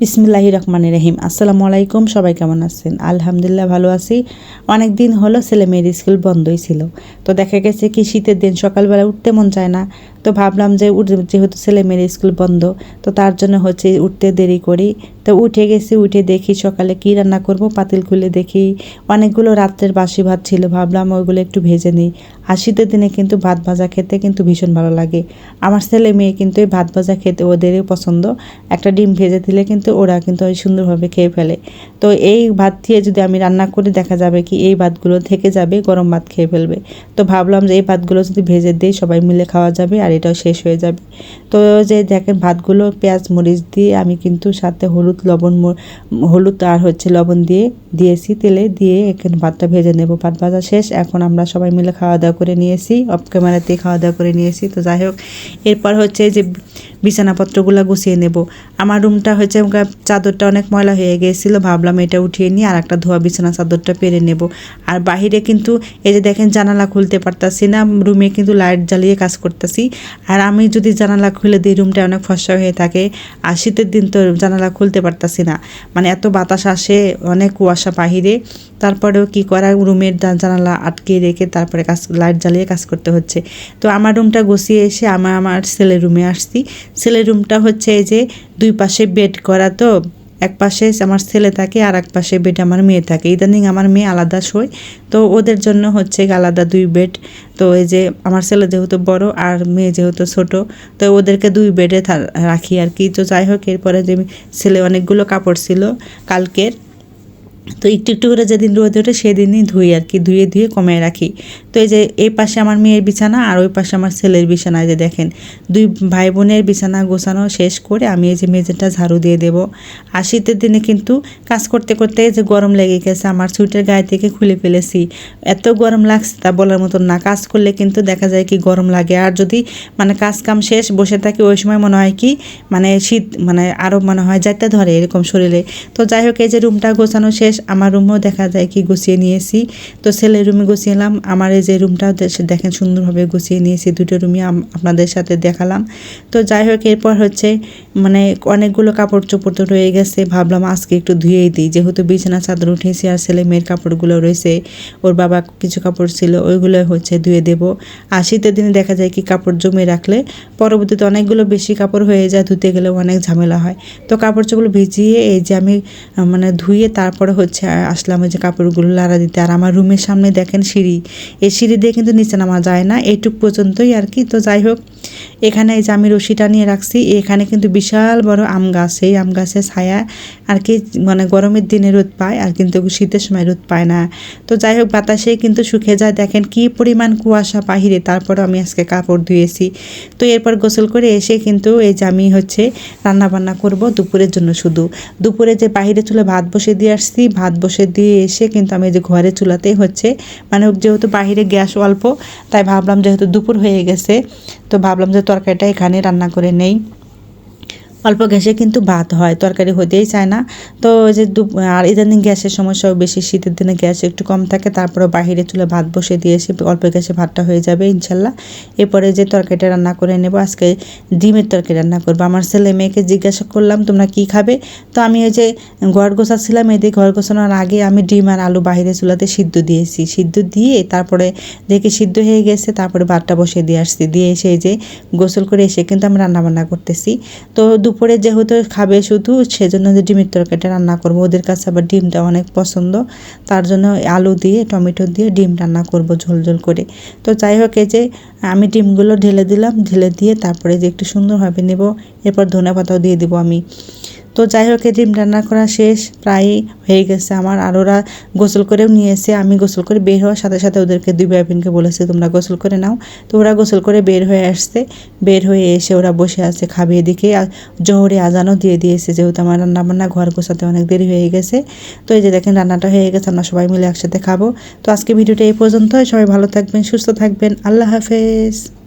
বিসমিল্লাহি রহমান রহিম। আসসালামু আলাইকুম, সবাই কেমন আছেন? আলহামদুলিল্লাহ ভালো আছি। অনেক দিন হলো ছেলে মেয়ের স্কুল বন্ধই ছিল। তো দেখা গেছে কি শীতের দিন, সকালবেলা উঠতে মন চায় না। তো ভাবলাম যে যেহেতু ছেলে মেয়ের স্কুল বন্ধ, তো তার জন্য হচ্ছে উঠতে দেরি করি। তো উঠে গেছি, উঠে দেখি সকালে কি রান্না করব, পাতিল খুলে দেখি। অনেকগুলো রাত্রের বাসি ভাত ছিল, ভাবলাম ওইগুলো একটু ভেজে নিই। আর শীতের দিনে কিন্তু ভাত ভাজা খেতে কিন্তু ভীষণ ভালো লাগে। আমার ছেলে মেয়ে কিন্তু এই ভাত ভাজা খেতে ওদেরই পছন্দ। একটা ডিম ভেজে দিলে কিন্তু ওরা কিন্তু ওই সুন্দরভাবে খেয়ে ফেলে। তো এই ভাত দিয়ে যদি আমি রান্না করে, দেখা যাবে কি এই ভাতগুলো থেকে যাবে, গরম ভাত খেয়ে ফেলবে। তো ভাবলাম যে এই ভাতগুলো যদি ভেজে দিই, সবাই মিলে খাওয়া যাবে আর এটাও শেষ হয়ে যাবে। তো যে দেখেন ভাতগুলো, পেঁয়াজ, মরিচ দিয়ে আমি কিন্তু সাথে হলুদ, লবণ হলুদ আর হচ্ছে লবণ দিয়ে দিয়েছি তেলে দিয়ে এখানে ভাতটা ভেজে নেব। ভাত ভাজা শেষ, এখন আমরা সবাই মিলে খাওয়া দাওয়া করে নিয়েছি। অফ ক্যামেরাতে খাওয়া দাওয়া করে নিয়েছি। তো যাই হোক, এরপর হচ্ছে যে বিছানাপত্রগুলো গুছিয়ে নেব। আমার রুমটা হচ্ছে গা- চাদরটা অনেক ময়লা হয়ে গিয়েছিল ভাবলাম এটা উঠিয়ে নিয়ে আর একটা ধোয়া বিছানা চাদরটা পেরে নেব। আর বাহিরে কিন্তু এই যে দেখেন জানালা খুলতে পারতাছি না, রুমে কিন্তু লাইট জ্বালিয়ে কাজ করতেছি। আর আমি যদি জানালা খুলে দিই, রুমটা অনেক ফসা হয়ে থাকে। আর শীতের দিন তো জানালা খুলতে পারতাছি না। মানে এত বাতাস আসে, অনেক কুয়াশা বাহিরে। তারপরেও কি করা? রুমের জানালা আটকে রেখে তারপরে কাজ, লাইট জ্বালিয়ে কাজ করতে হচ্ছে। তো আমার রুমটা গুছিয়ে এসে আমার আমার ছেলের রুমে আসছি। ছেলের রুমটা হচ্ছে এই যে দুই পাশে বেড করা তো। এক পাশে আমার ছেলে থাকে আর এক পাশে বেড আমার মেয়ে থাকে। ইদানিং আমার মেয়ে আলাদা শোয়। তো ওদের জন্য হচ্ছে আলাদা দুই বেড। তো এই যে আমার ছেলে যেহেতু বড় আর মেয়ে যেহেতু ছোট, তো ওদেরকে দুই বেডে রাখি আর কি। তো যাই হোক, এরপরে যে ছেলে অনেকগুলো কাপড় ছিল কালকের তো একটু একটু করে যেদিন রোদে ওঠে, সেদিনই ধুই আর কি, ধুয়ে ধুয়ে কমিয়ে রাখি। তো এই যে এই পাশে আমার মেয়ের বিছানা আর ওই পাশে আমার ছেলের বিছানা যে দেখেন। দুই ভাই বোনের বিছানা গোছানো শেষ করে আমি এই যে মেঝেটা ঝাড়ু দিয়ে দেবো। আর শীতের দিনে কিন্তু কাজ করতে করতে যে গরম লেগে গেছে, আমার সুইটের গায়ে থেকে খুলে ফেলেছি। এত গরম লাগছে তা বলার মতন না, কাজ করলে কিন্তু দেখা যায় কি গরম লাগে। আর যদি মানে কাজ কাম শেষ বসে থাকি, ওই সময় মনে হয় কি মানে শীত মানে আরও মনে হয় যাইতে ধরে এরকম শরীরে। তো যাই হোক, এই যে রুমটা গোছানো শেষ আমার রুমও দেখা যায় কি গুছিয়ে নিয়েছি। তো ছেলের রুমে গুছিয়েলাম, আমার এই যে রুমটা দেখেন সুন্দরভাবে গুছিয়ে নিয়েছি, দুটো রুমই আপনাদের সাথে দেখালাম। তো যাই হোক, এরপর হচ্ছে মানে অনেকগুলো কাপড় চোপড় তো রয়ে গেছে, ভাবলাম আজকে একটু ধুয়েই দিই। যেহেতু বিছানা, চাদর উঠেছি আর ছেলে মেয়ের কাপড়গুলো রয়েছে, ওর বাবা কিছু কাপড় ছিল, ওইগুলো হচ্ছে ধুয়ে দেব। আর শীতের দিনে দেখা যায় কি কাপড় জমে রাখলে পরবর্তীতে অনেকগুলো বেশি কাপড় হয়ে যায়, ধুতে গেলে অনেক ঝামেলা হয়। তো কাপড় চোপড় ভিজিয়ে এই যে আমি মানে ধুয়ে তারপরে হচ্ছে আসলাম ওই যে কাপড়গুলো লাড়া দিতে। আর আমার রুমের সামনে দেখেন সিঁড়ি। এই সিঁড়ি দিয়ে কিন্তু নিচে নামা যায় না। এইটুক পর্যন্তই আর কি। তো যাই হোক এখানে এই যে আমি রশিটা নিয়ে রাখছি, এখানে কিন্তু বিশাল বড় আম গাছ। এই আম গাছে ছায়া আর কি মানে গরমের দিনে রোদ পায় আর কিন্তু শীতের সময় রোদ পায় না। তো যাই হোক, বাতাসে কিন্তু শুকিয়ে যায়। দেখেন কি পরিমাণ কুয়াশা বাহিরে তারপরে আমি আজকে কাপড় ধুয়েছি। তো এরপর গোসল করে এসে কিন্তু এই যে আমি হচ্ছে রান্না বান্না করব দুপুরের জন্য শুধু। দুপুরে যে বাহিরে চুলে ভাত বসে দিয়ে আসছি, ভাত বসে দিয়ে এসে কিন্তু আমি যে ঘরে চুলাতেই হচ্ছে। মানে যেহেতু বাহিরে গ্যাস অল্প, তাই ভাবলাম যেহেতু দুপুর হয়ে গেছে তো ভাবলাম যে তরকারিটা এখানে রান্না করে নেই। অল্প গ্যাসে কিন্তু ভাত হয়, তরকারি হতেই চায় না। তো যে আর ইদানিং গ্যাসের সমস্যাও বেশি, শীতের দিনে গ্যাস একটু কম থাকে তারপরে বাহিরে চুলে ভাত বসে দিয়ে এসে অল্প গ্যাসে ভাতটা হয়ে যাবে, ইনশাল্লাহ। এরপরে যে তরকারিটা রান্না করে নেব, আজকে ডিমের তরকারি রান্না করব। আমার ছেলে মেয়েকে জিজ্ঞাসা করলাম, তোমরা কি খাবে? তো আমি ওই যে ঘর গোছাচ্ছিলাম, এদিকে ঘর গোছানোর আগে আমি ডিম আর আলু বাহিরে চুলাতে সিদ্ধ দিয়েছি। সিদ্ধ দিয়ে তারপরে দেখি সিদ্ধ হয়ে গেছে, তারপরে ভাতটা বসে দিয়ে আসছি। দিয়ে এসে যে গোসল করে এসে কিন্তু আমি রান্না বান্না করতেছি। তো দুপুরে যেহেতু খাবে শুধু, সেজন্য যে ডিমের তরকারিটা রান্না করব। ওদের কাছে আবার ডিমটা অনেক পছন্দ। তার জন্য আলু দিয়ে, টমেটো দিয়ে ডিম রান্না করব ঝোল ঝোল করে। তো যাই হোক, এই যে আমি ডিমগুলো ঢেলে দিলাম। ঢেলে দিয়ে তারপরে যে একটু সুন্দরভাবে নেব, এরপর ধনে পাতাও দিয়ে দেবো আমি। তো যাই হোক এই ডিম রান্না করা শেষ প্রায় হয়ে গেছে আমার। আর ওরা গোসল করেও নিয়েছে আমি গোসল করে বের হওয়ার সাথে সাথে ওদেরকে দুই বোনকে বলেছে, তোমরা গোসল করে নাও। তো ওরা গোসল করে বের হয়ে আসছে। বের হয়ে এসে ওরা বসে আছে খাবে এদিকে। জোহরে আজানও দিয়ে দিয়েছে, যেহেতু আমার রান্না বান্না ঘর গোছাতে অনেক দেরি হয়ে গেছে। তো এই যে দেখেন, রান্নাটা হয়ে গেছে, আমরা সবাই মিলে একসাথে খাব। তো আজকে ভিডিওটা এই পর্যন্তই। সবাই ভালো থাকবেন, সুস্থ থাকবেন। আল্লাহ হাফেজ।